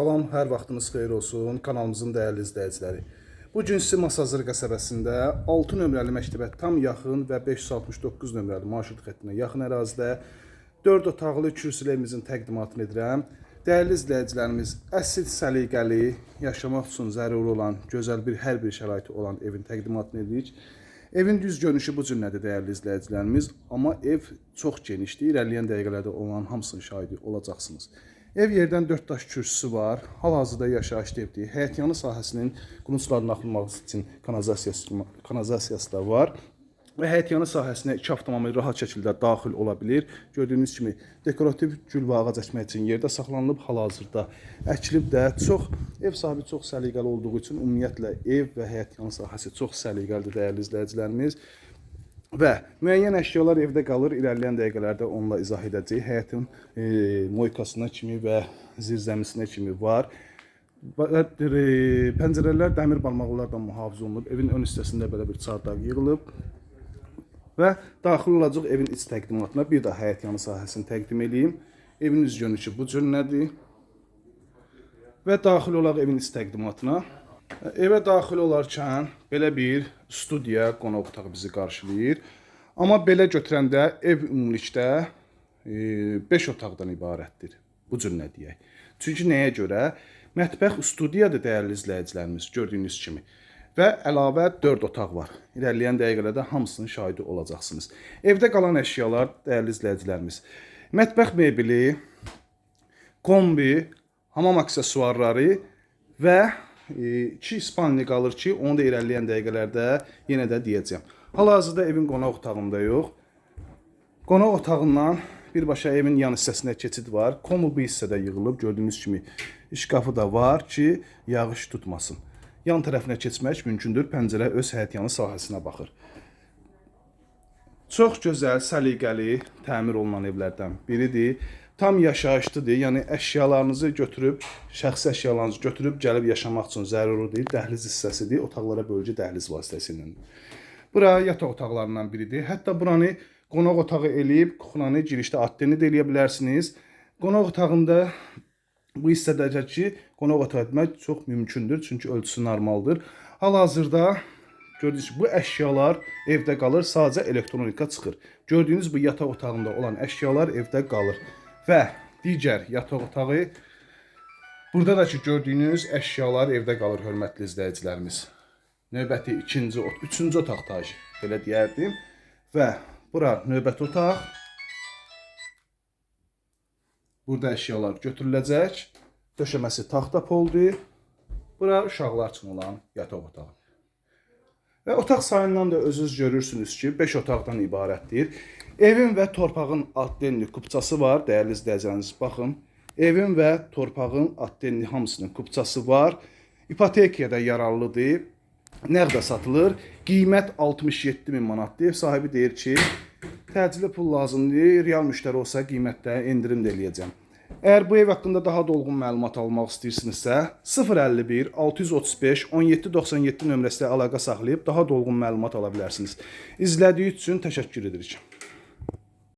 Salam, hər vaxtınız xeyir olsun kanalımızın dəyərli izləyiciləri. Bu gün sizi Masazır qəsəbəsində 6 nömrəli məktəbə tam yaxın və 569 nömrəli marşrut xəttinə yaxın ərazidə 4 otaqlı kürsülü evimizin təqdimatını edirəm. Dəyərli izləyicilərimiz, əsl səliqəli, yaşamaq üçün zəruri olan, gözəl bir hər bir şəraiti olan evin təqdimatını edirik. Evin düz görünüşü bu cümlədir dəyərli izləyicilərimiz, amma ev çox genişdir. İrəliyən dəqiqələrdə olan hamısının şahidi olacaqsınız. Ev yerdən 4 daş kürsüsü var. Hal-hazırda yaşayışlı evdir. Həyətyanı sahəsinin qunuslarının axınması üçün kanalizasiyası, kanalizasiyası da var. Və həyətyanı sahəsinə iki avtomobil rahat şəkildə daxil ola bilir. Gördüyünüz kimi dekorativ gül və ağac əkmək üçün yerdə saxlanılıb hal-hazırda əkilib də çox ev sahibi çox səliqəli olduğu üçün ümumiyyətlə ev və həyətyanı sahəsi çox səliqəlidir dəyərli izləyicilərimiz. Və müəyyən əşyalar evdə qalır. İrəliyən dəqiqələrdə onunla izah edəcəyik. Həyətin e, moykasına kimi və zirzəmisinə kimi var. Və, e, pəncərələr dəmir barmaqlardan mühafizə olunub. Evin ön hissəsində belə bir çardaq yığılıb. Və daxil olacaq evin iç təqdimatına bir də həyətyanı sahəsini təqdim edeyim. Evin üz görünüşü bu cür nədir? Və daxil olaq evin iç təqdimatına. Evə daxil olarkən belə bir studiya, qonaq otağı bizi qarşılayır. Amma belə götürəndə ev ümumilikdə 5 otaqdan ibarətdir. Bu cür nə deyək? Çünki nəyə görə? Mətbəx studiyadır dəyərli izləyicilərimiz, gördüyünüz kimi. Və əlavə 4 otaq var. İrəliyən dəqiqələrdə hamısının şahidi olacaqsınız. Evdə qalan əşyalar dəyərli izləyicilərimiz. Mətbəx mebeli, kombi, hamam aksesuarları və e, iki spalni qalır ki, onu da irəliləyən dəqiqələrdə yenə də deyəcəm. Hal-hazırda evin qonaq otağında yox. Qonaq otağından birbaşa evin yan hissəsinə keçid var. Komu bu hissədə yığılıb, gördüyünüz kimi şkafı da var ki, yağış tutmasın. Yan tərəfinə keçmək mümkündür. Pəncərə öz həyətyanı sahəsinə baxır. Çox gözəl, səliqəli təmir olunan evlərdən biridir. Tam yaşayışlıdır. Yəni əşyalarınızı götürüb, şəxsi əşyalarınızı götürüb gəlib yaşamaq üçün zəruridir. Dəhliz hissəsidir. Otaqlara bölgü dəhliz vasitəsilə. Bura yataq otaqlarından biridir. Hətta buranı qonaq otağı eləyib, kuxnanı girişdə atteni də eləyə bilərsiniz. Qonaq otağında bu hissədəcə ki, qonaq otağı etmək çox mümkündür, çünki ölçüsü normaldır. Hal-hazırda gördüyünüz bu əşyalar evdə qalır, sadəcə elektronika çıxır. Gördüyünüz bu yataq otağında olan əşyalar evdə qalır. Və digər yataq otağı burada da ki gördüyünüz əşyalar evdə qalır hörmətli izləyicilərimiz. Növbəti ikinci, üçüncü otaqdayıq, belə deyərdim. Və bura növbəti otaq. Burada əşyalar götürüləcək. Döşəməsi taxta poldur. Bura uşaqlar üçün olan yataq otağı. Və otaq sayından da özünüz görürsünüz ki, 5 otaqdan ibarətdir. Evin və torpağın addenli kupçası var, dəyərli izləyiciləriniz baxın. Evin və torpağın addenli hamısının kupçası var. İpotekaya da yararlıdır. Nəqdə satılır. Qiymət 67 min manatdır. Ev sahibi deyir ki, təcili pul lazımdır. Real müştəri olsa qiymətdə endirim də eləyəcəm. Əgər bu ev haqqında daha dolğun məlumat almaq istəyirsinizsə, 051 635 1797 nömrəsi ilə əlaqə saxlayıb daha dolğun məlumat ala bilərsiniz. İzlədiyi üçün təşəkkür edirik.